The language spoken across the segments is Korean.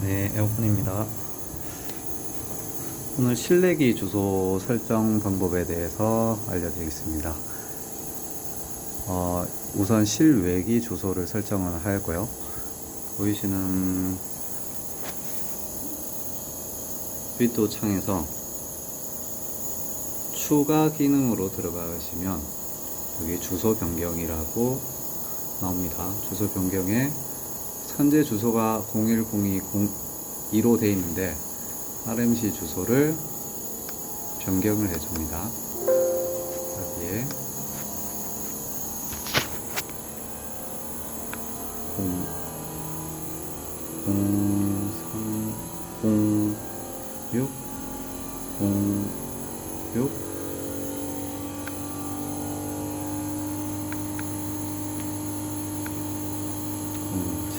네, 에어컨입니다. 오늘 실내기 주소 설정 방법에 대해서 알려드리겠습니다. 어, 우선 실외기 주소를 설정을 하고요. 보이시는 윈도우 창에서 추가 기능으로 들어가시면 여기 주소 변경이라고 나옵니다. 주소 변경에 현재 주소가 0102로 되어 있는데 RMC 주소를 변경을 해줍니다. 여기에 0 03 06 06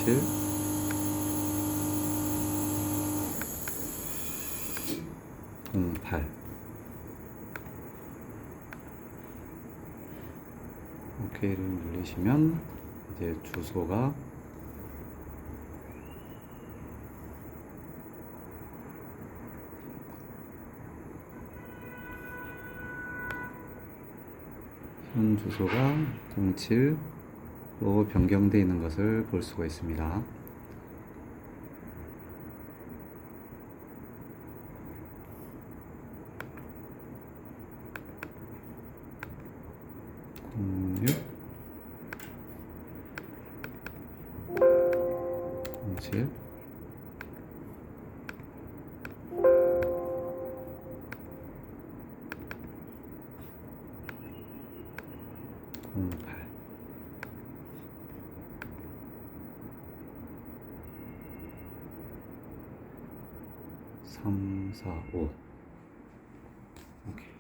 07 08 OK를 누르시면 이제 주소가 현 주소가 07 로 변경되어 있는 것을 볼 수가 있습니다. 질 공팔. 3, 4, 5 오케이.